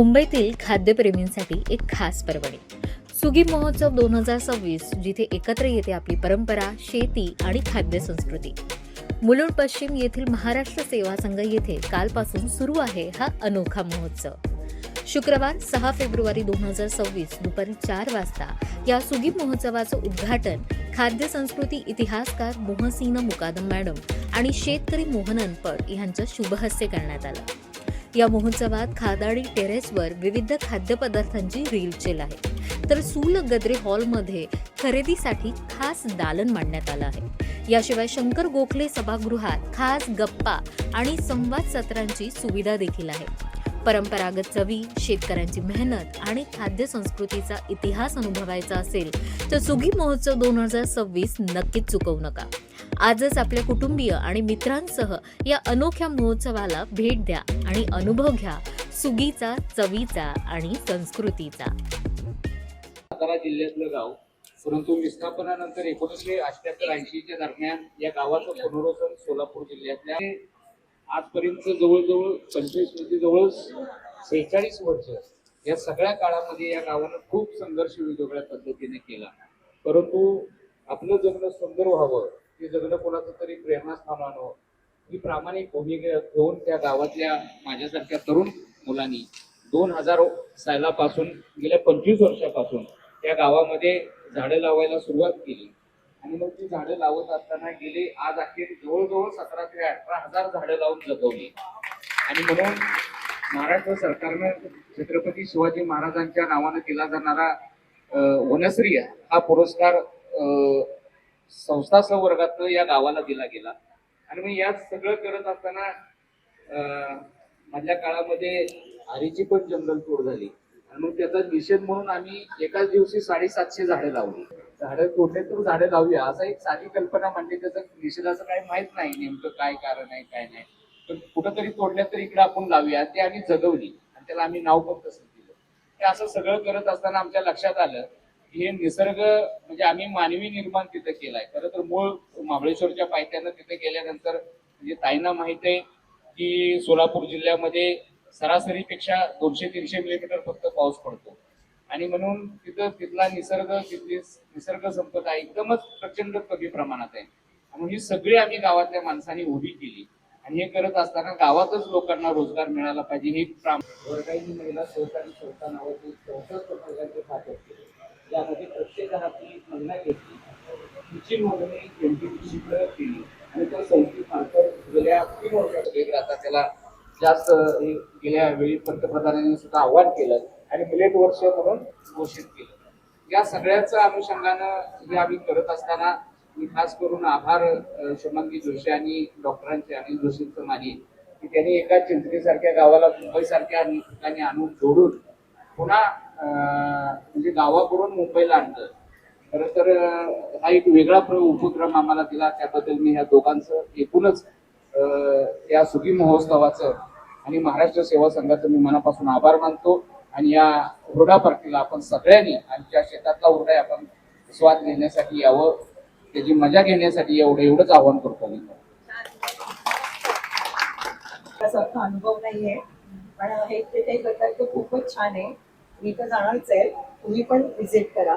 मुंबईतील खाद्यप्रेमींसाठी एक खास पर्वणी. सुगी महोत्सव दोन हजार सव्वीस जिथे एकत्र येते आपली परंपरा शेती आणि खाद्य संस्कृती. मुलुंड पश्चिम येथील महाराष्ट्र सेवा संघ येथे कालपासून सुरू आहे हा अनोखा महोत्सव. शुक्रवार सहा फेब्रुवारी दोन हजार सव्वीस दुपारी चार वाजता या सुगी महोत्सवाचं उद्घाटन खाद्य संस्कृती इतिहासकार मोहसिंह मुकादम मॅडम आणि शेतकरी मोहन अनपड यांच्या शुभहस्ते करण्यात आलं. या महोत्सवात खादाडी टेरेसवर विविध खाद्यपदार्थांची रिलचेल आहे. तर सूल गद्रे हॉलमध्ये खरेदीसाठी खास दालन मांडण्यात आलं आहे. याशिवाय शंकर गोखले सभागृहात खास गप्पा आणि संवाद सत्रांची सुविधा देखील आहे. परंपरागत चवी शेतकऱ्यांची मेहनत आणि खाद्य संस्कृतीचा इतिहास अनुभवायचा असेल तर सुगी महोत्सव दोन हजार सव्वीस नक्कीच चुकवू नका. आजच आपल्या कुटुंबीय आणि मित्रांसह या अनोख्या महोत्सवाला भेट द्या आणि अनुभव घ्या सुगीचा चवीचा आणि संस्कृतीचा. सातारा जिल्ह्यातलं गाव परंतु विस्थापनानंतर एकोणीसशे अठ्याहत्तर ऐंशीच्या दरम्यान या गावाचं पुनर्वसन सोलापूर जिल्ह्यातल्या आजपर्यंत जवळजवळ पंचवीस म्हणजे जवळ सेहेचाळीस वर्ष या सगळ्या काळामध्ये या गावानं खूप संघर्ष वेगवेगळ्या पद्धतीने केला. परंतु आपलं जगणं सुंदर व्हावं ते जगणं कोणाचं तरी प्रेरणास्थान आणावं ही प्रामाणिक भूमिका घेऊन त्या गावातल्या माझ्यासारख्या तरुण मुलांनी दोन हजार सालापासून गेल्या पंचवीस वर्षापासून त्या गावामध्ये झाडं लावायला सुरुवात केली. आणि मग ती झाडं लावत असताना गेले. आज अखेर जवळजवळ सतरा ते अठरा हजार झाडं लावून जगवली. आणि म्हणून महाराष्ट्र सरकारनं छत्रपती शिवाजी महाराजांच्या नावानं दिला जाणारा वनश्री हा पुरस्कार संस्था संवर्गात या गावाला दिला गेला. आणि मग यात सगळं करत असताना माझ्या मधल्या काळामध्ये आरीची पण जंगल तोड झाली. आणि मग त्याचा निषेध म्हणून आम्ही एकाच दिवशी साडेसातशे झाडे लावली. झाडं तोडले तर झाडं लावूया असं एक साधी कल्पना म्हणजे त्याचं निषेधाचं काही माहीत नाही नेमकं काय कारण आहे काय नाही. पण कुठंतरी तोडल्या तर इकडे आपण लावूया ते आम्ही जगवली आणि त्याला आम्ही नाव पण तसं दिलं. ते असं सगळं करत असताना आमच्या लक्षात आलं की हे निसर्ग म्हणजे आम्ही मानवी निर्माण तिथं केलाय. खरं तर मूळ महाबळेश्वरच्या पायथ्यानं तिथे गेल्यानंतर म्हणजे ताईंना माहीत आहे की सोलापूर जिल्ह्यामध्ये सरासरीपेक्षा दोनशे तीनशे मिलीमीटर फक्त पाऊस पडतो. आणि म्हणून तिथं तिथला निसर्ग तिथली निसर्ग संपदा एकदमच प्रचंड कमी प्रमाणात आहे. म्हणून ही सगळी आम्ही गावातल्या माणसांनी उभी केली. आणि हे करत असताना गावातच लोकांना रोजगार मिळाला पाहिजे हे प्राम वर्गाई महिला सहकारी संस्था नावाची चौसष्ट महिलांचे खाते असते यामध्ये प्रत्येक घरातली एक महिला घेतली. तिची नोंदणी एमपीपीसीकडे केली. आणि त्या संस्थेमार्फत गेल्या तीन वर्षात वेगळं आता त्याला जास्त गेल्या वेळी पंतप्रधानांनी सुद्धा आव्हान केलं. आणि मिलेट वर्ष म्हणून घोषित केलं. या सगळ्याचं अनुषंगानं हे आम्ही करत असताना मी खास करून आभार अ, शुभांगी जोशी आणि डॉक्टरांचे अनिल जोशींचं माने की त्यांनी एका चिंचणीसारख्या गावाला मुंबईसारख्या ठिकाणी आणून जोडून पुन्हा म्हणजे गावाकडून मुंबईला आणलं. खरं तर हा एक वेगळा प्र- उपक्रम आम्हाला दिला. त्याबद्दल मी ह्या दोघांचं एकूणच या सुगी महोत्सवाचं आणि महाराष्ट्र सेवा संघाचं मी मनापासून आभार मानतो. आणि या हुरडा पार्टीला आपण सगळ्यांनी आमच्या शेतातला हुरडा आहे आपण स्वाद घेण्यासाठी यावं त्याची मजा घेण्यासाठी एवढं एवढंच आव्हान करतो मी. सारखा अनुभव नाहीये पण हे ते काही करताय ते खूपच छान आहे. मी तर जाणारच आहे तुम्ही पण विजिट करा.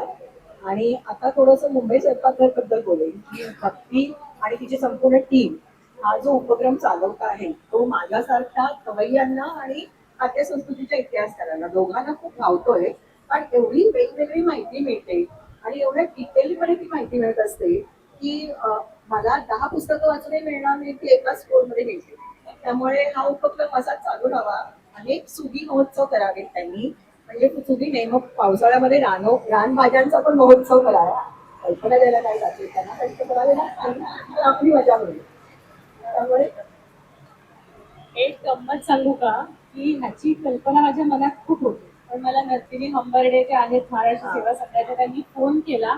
आणि आता थोडंसं मुंबई स्वयंपाकघरबद्दल बोलेन की भक्ती आणि तिची संपूर्ण टीम हा जो उपक्रम चालवत आहे तो माझ्यासारख्या कवय्यांना आणि खाद्य संस्कृतीच्या इतिहासकारांना दोघांना खूप भावतोय पण एवढी वेगवेगळी माहिती मिळते आणि एवढ्या डिटेलमध्ये ती माहिती मिळत असते की मला दहा पुस्तकं वाचूनही मिळणार नाही ती एका स्टोरमध्ये मिळते. त्यामुळे हा उपक्रम असा चालू राहावा. अनेक सुगी महोत्सव करावेत त्यांनी. म्हणजे सुगी नेम पावसाळ्यामध्ये रानो रानभाज्यांचा पण महोत्सव करावा. कल्पना द्यायला नाही जाते? त्यांना काही करावे आपली मजा मिळेल त्यामुळे एक गंमत सांगू का? की ह्याची कल्पना माझ्या मनात खूप होती. पण मला नर्तिनी हंबर्डे जे आहेत महाराष्ट्र सेवा संघाच्या त्यांनी फोन केला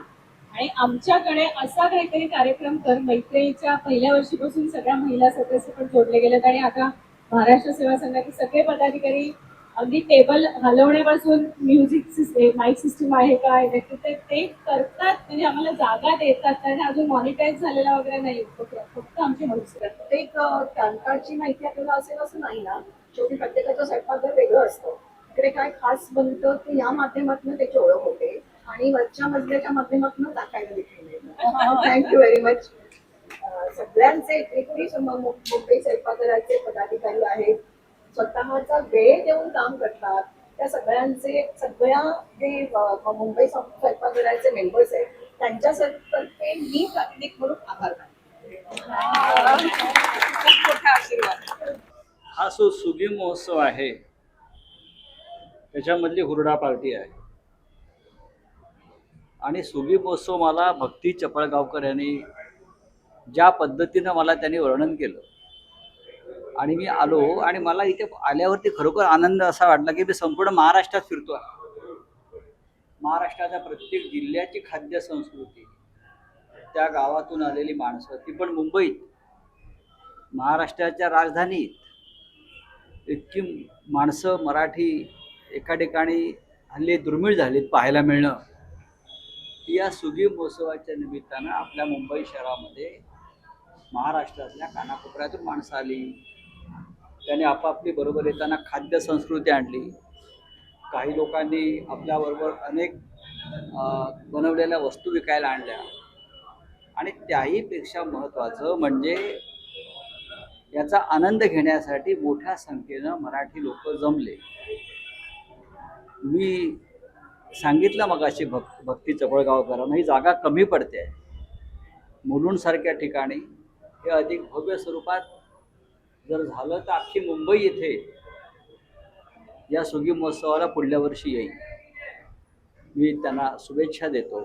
आणि आमच्याकडे असा काहीतरी कार्यक्रम कर मैत्रिणीच्या पहिल्या वर्षीपासून सगळ्या महिला सदस्य पण जोडले गेलेत आणि आता महाराष्ट्र सेवा संघाचे सगळे पदाधिकारी अगदी टेबल हलवण्यापासून म्युझिक सिस्टम माईक सिस्टम आहे का इलेक्ट्रिक ते ते करतात. म्हणजे आम्हाला जागा देतात. कारण अजून मॉनिटाईज झालेला वगैरे नाही. फक्त आमचे प्रत्येक प्रांताची माहिती आपल्याला असेल असं नाही ना? शेवटी प्रत्येकाचं स्वयंपाकघर वेगळं असतं इकडे काय खास बनतं ते या माध्यमातून त्याची ओळख होते. आणि वरच्या मजल्याच्या माध्यमातून दाखवायला देखील मिळतं. थँक्यू व्हेरी मच सगळ्यांचे मु- मुंबई स्वयंपाकघराचे पदाधिकारी आहेत. स्वतःचा वेळ देऊन काम करतात. त्या सगळ्यांचे सगळ्या जे मुंबई स्व- स्वयंपाकघराचे मेंबर्स आहेत त्यांच्यातर्फे मी प्रातिनिक म्हणून आभार मानते. खूप मोठा आशीर्वाद. हा जो सुगी महोत्सव आहे. त्याच्यामधली हुरडा पार्टी आहे. आणि सुगी महोत्सव मला भक्ती चपळगावकर यांनी ज्या पद्धतीनं मला त्यांनी वर्णन केलं. आणि मी आलो आणि मला इथे आल्यावरती खरोखर आनंद असा वाटला की मी संपूर्ण महाराष्ट्रात फिरतो आहे. महाराष्ट्राच्या प्रत्येक जिल्ह्याची खाद्य संस्कृती त्या गावातून आलेली माणसं ती पण मुंबईत. महाराष्ट्राच्या राजधानीत. इतकी माणसं मराठी एका ठिकाणी हल्ली दुर्मिळ झालीत पाहायला मिळणं. या सुगी महोत्सवाच्या निमित्तानं आपल्या मुंबई शहरामध्ये महाराष्ट्रातल्या कानाकोपऱ्यातून माणसं आली. त्याने आपापली बरोबर येताना खाद्य संस्कृती आणली. काही लोकांनी आपल्याबरोबर अनेक बनवलेल्या वस्तू विकायला आणल्या. आणि त्याहीपेक्षा महत्त्वाचं म्हणजे याचा आनंद घेण्यासाठी मोठ्या संख्येनं मराठी लोक जमले. मी सांगितलं मगाशी भक् भक्ती चपळगावकरांना ही जागा कमी पडते. मुलुंडसारख्या ठिकाणी हे अधिक भव्य स्वरूपात जर झालं तर अख्खी मुंबई येथे या सुगी महोत्सवाला पुढल्या वर्षी येईल. मी त्यांना शुभेच्छा देतो.